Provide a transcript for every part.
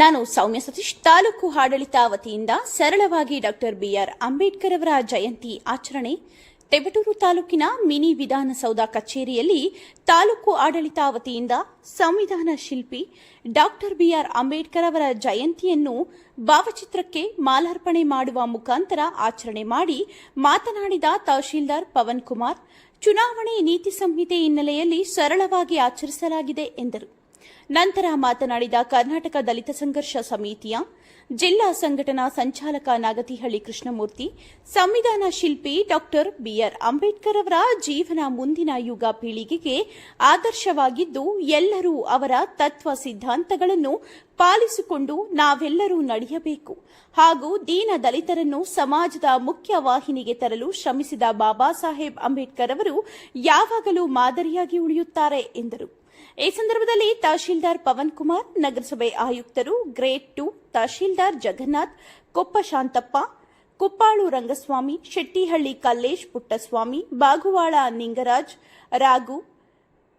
ನಾನು ಸೌಮ್ಯ ಸತೀಶ್, ತಾಲೂಕು ಆಡಳಿತ ವತಿಯಿಂದ ಸರಳವಾಗಿ ಡಾಕ್ಟರ್ ಬಿಆರ್ ಅಂಬೇಡ್ಕರ್ ಅವರ ಜಯಂತಿ ಆಚರಣೆ ತೆಬಟೂರು ತಾಲೂಕಿನ ಮಿನಿ ವಿಧಾನಸೌಧ ಕಚೇರಿಯಲ್ಲಿ ತಾಲೂಕು ಆಡಳಿತ ವತಿಯಿಂದ ಸಂವಿಧಾನ ಶಿಲ್ಪಿ ಡಾಕ್ಟರ್ ಬಿಆರ್ ಅಂಬೇಡ್ಕರ್ ಅವರ ಜಯಂತಿಯನ್ನು ಭಾವಚಿತ್ರಕ್ಕೆ ಮಾಲಾರ್ಪಣೆ ಮಾಡುವ ಮುಖಾಂತರ ಆಚರಣೆ ಮಾಡಿ ಮಾತನಾಡಿದ ತಹಶೀಲ್ದಾರ್ ಪವನ್ ಕುಮಾರ್, ಚುನಾವಣೆ ನೀತಿ ಸಂಹಿತೆ ಹಿನ್ನೆಲೆಯಲ್ಲಿ ಸರಳವಾಗಿ ಆಚರಿಸಲಾಗಿದೆ ಎಂದರು. ನಂತರ ಮಾತನಾಡಿದ ಕರ್ನಾಟಕ ದಲಿತ ಸಂಘರ್ಷ ಸಮಿತಿಯ ಜಿಲ್ಲಾ ಸಂಘಟನಾ ಸಂಚಾಲಕ ನಾಗತಿಹಳ್ಳಿ ಕೃಷ್ಣಮೂರ್ತಿ, ಸಂವಿಧಾನ ಶಿಲ್ಪಿ ಡಾಕ್ಟರ್ ಬಿಆರ್ ಅಂಬೇಡ್ಕರ್ ಅವರ ಜೀವನ ಮುಂದಿನ ಯುಗ ಪೀಳಿಗೆಗೆ ಆದರ್ಶವಾಗಿದ್ದು, ಎಲ್ಲರೂ ಅವರ ತತ್ವ ಸಿದ್ಧಾಂತಗಳನ್ನು ಪಾಲಿಸಿಕೊಂಡು ನಾವೆಲ್ಲರೂ ನಡೆಯಬೇಕು. ಹಾಗೂ ದೀನ ದಲಿತರನ್ನು ಸಮಾಜದ ಮುಖ್ಯ ವಾಹಿನಿಗೆ ತರಲು ಶ್ರಮಿಸಿದ ಬಾಬಾ ಸಾಹೇಬ್ ಅಂಬೇಡ್ಕರ್ ಅವರು ಯಾವಾಗಲೂ ಮಾದರಿಯಾಗಿ ಉಳಿಯುತ್ತಾರೆ ಎಂದರು. ಈ ಸಂದರ್ಭದಲ್ಲಿ ತಹಶೀಲ್ದಾರ್ ಪವನ್ ಕುಮಾರ್, ನಗರಸಭೆ ಆಯುಕ್ತರು ಗ್ರೇಡ್ ಟು ತಹಶೀಲ್ದಾರ್ ಜಗನ್ನಾಥ್, ಕೊಪ್ಪ ಶಾಂತಪ್ಪ, ಕುಪ್ಪಾಳು ರಂಗಸ್ವಾಮಿ, ಶೆಟ್ಟಿಹಳ್ಳಿ ಕಲ್ಲೇಶ್ ಪುಟ್ಟಸ್ವಾಮಿ, ಬಾಗುವಾಳ ನಿಂಗರಾಜ್, ರಾಘು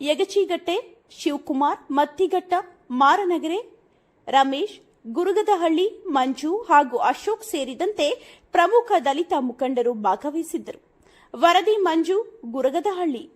ಯಗಚಿಗಟ್ಟೆ, ಶಿವಕುಮಾರ್ ಮತ್ತಿಘಟ್ಟ ಮಾರನಗರೆ, ರಮೇಶ್, ಗುರುಗದಹಳ್ಳಿ, ಮಂಜು ಹಾಗೂ ಅಶೋಕ್ ಸೇರಿದಂತೆ ಪ್ರಮುಖ ದಲಿತ ಮುಖಂಡರು ಭಾಗವಹಿಸಿದ್ದರು. ವರದಿ ಮಂಜು, ಗುರುಗದಹಳ್ಳಿ.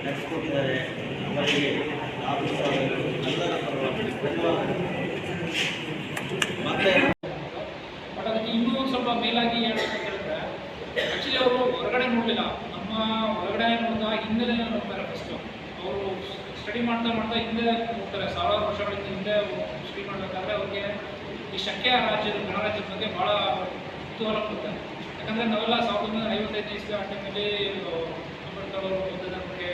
ನಡೆಸಿಕೊಟ್ಟಿದ್ದಾರೆ ಅವರಿಗೆ ಎಲ್ಲರ ಪರವಾಗಿ ಮತ್ತೆ ಇನ್ನೂ ಸ್ವಲ್ಪ ಮೇಲಾಗಿ ಹೇಳ್ಬೇಕಂತ ಹೇಳಿದ್ರೆ ಆ್ಯಕ್ಚುಲಿ ಅವರು ಹೊರಗಡೆ ನೋಡಲಿಲ್ಲ. ನಮ್ಮ ಹೊರಗಡೆ ನೋಡಿದ ಹಿನ್ನೆಲೆ ನೋಡ್ತಾರೆ ಫಸ್ಟು ಅವರು ಸ್ಟಡಿ ಮಾಡ್ತಾ ಮಾಡ್ತಾ ಹಿಂದೆ ನೋಡ್ತಾರೆ ಸಾವಿರಾರು ವರ್ಷಗಳಿಂದ ಹಿಂದೆ ಸ್ಟಡಿ ಮಾಡಬೇಕಾದ್ರೆ ಅವ್ರಿಗೆ ಈ ಶಕ್ಯ ರಾಜ್ಯದ ಗಣರಾಜ್ಯದ ಬಗ್ಗೆ ಭಾಳ ಕುತೂಹಲ ಕೊಡ್ತಾರೆ. ಯಾಕಂದರೆ ನಾವೆಲ್ಲ ಸಾವಿರದ ಒಂಬೈನೂರ ಐವತ್ತೈದು ಇಸ್ವಿ ಆ ಟೈಮಲ್ಲಿ ಅಂಬೇಡ್ಕರ್ ಅವರು ಬಗ್ಗೆ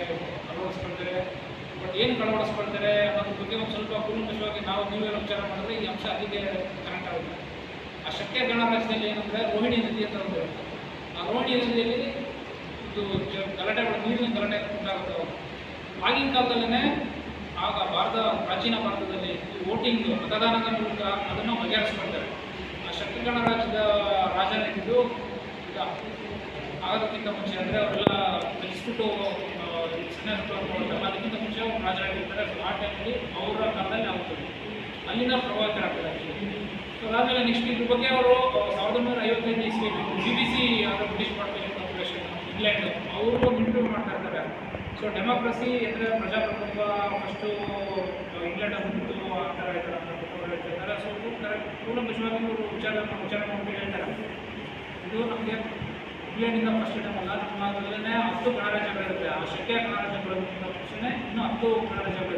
ಅಳವಡಿಸ್ಕೊಳ್ತಾರೆ ಬಟ್ ಏನು ಅಳವಡಿಸ್ಕೊಳ್ತಾರೆ ಅನ್ನೋದ್ರ ಬಗ್ಗೆ ಒಂದು ಸ್ವಲ್ಪ ಕೂಲಂಕಷವಾಗಿ ನಾವು ನೀವೇ ವಿಚಾರ ಮಾಡಿದ್ರೆ ಈ ಅಂಶ ಅಲ್ಲಿಗೆ ಕನೆಕ್ಟ್ ಆಗುತ್ತೆ. ಆ ಶಕ್ಯ ಗಣರಾಜ್ಯದಲ್ಲಿ ಏನಂದ್ರೆ ರೋಹಿಣಿ ನದಿ ಅಂತ ಒಂದು ಆ ರೋಹಿಣಿ ನದಿಯಲ್ಲಿ ಇದು ಗಲಾಟೆಗಳು, ನೀರಿನ ಗಲಾಟೆ ಉಂಟಾಗುತ್ತೆ. ಆಗಿನ ಕಾಲದಲ್ಲೇ ಆಗ ಭಾರತ, ಪ್ರಾಚೀನ ಭಾರತದಲ್ಲಿ ವೋಟಿಂಗ್ ಮತದಾನದ ಮೂಲಕ ಅದನ್ನು ಬಗೆಹರಿಸ್ಕೊಳ್ತಾರೆ ಆ ಶಕ್ತಿ ಗಣರಾಜ್ಯದ ರಾಜನಿದ್ದು ಈಗ ಆಗೋದಕ್ಕಿಂತ ಮುಂಚೆ ಅಂದರೆ ಅವರೆಲ್ಲ ಕಲಿಸ್ಬಿಟ್ಟು ಸನ್ಯಾಸ ಮಾಡ್ತಾರೆ ಅದಕ್ಕಿಂತ ಮುಂಚೆ ಅವರು ರಾಜರಾಗಿರ್ತಾರೆ ಆ ಟೈಮಲ್ಲಿ ಅವರ ಕಾಲದಲ್ಲಿ ಆಗುತ್ತದೆ. ಅಲ್ಲಿಂದ ಪ್ರಭಾವಿತರಾಗ್ತಾರೆ ಸೊ ಅದಾದಮೇಲೆ ನೆಕ್ಸ್ಟ್ ಇದ್ರ ಬಗ್ಗೆ ಅವರು ಸಾವಿರದ ಒಂಬೈನೂರ ಐವತ್ತೈದು ಇಸ್ವಿ ಬಿ ಬಿ ಸಿ ಅವರು ಬ್ರಿಟಿಷ್ ಕಾರ್ಪೊರೇಷನ್ ಇಂಗ್ಲೆಂಡ್ ಅವರು ಇಂಟರ್ವ್ಯೂ ಮಾಡ್ತಾ ಇರ್ತಾರೆ ಸೊ ಡೆಮೋಕ್ರಸಿ ಅಂದರೆ ಪ್ರಜಾಪ್ರಭುತ್ವ ಫಸ್ಟು ಇಂಗ್ಲೆಂಡ್ ಬಂದಿತ್ತು ಆ ಥರ ಈ ಥರ ಹೇಳ್ತಿರ್ತಾರೆ. ಸೊ ಕರೆಕ್ಟ್ ಕೂಲಂಕಷವಾಗಿ ಇವರು ವಿಚಾರ ವಿಚಾರ ಮಾಡ್ಬಿಟ್ಟು ಹೇಳ್ತಾರೆ. ಇದು ನಮಗೆ ಇಂಗ್ಲೆಂಡಿಂದ ಫಸ್ಟ್ ಟೈಮ್ ಅಲ್ಲ, ನಮ್ಮ ಮೊದಲನೇ ಹತ್ತು ಗಣರಾಜ್ಯಗಳಿರುತ್ತೆ ಆ ಶಕ್ಯ ಗಣರಾಜ್ಯಗಳ ಇನ್ನೂ ಹತ್ತು ಗಣರಾಜ್ಯಗಳು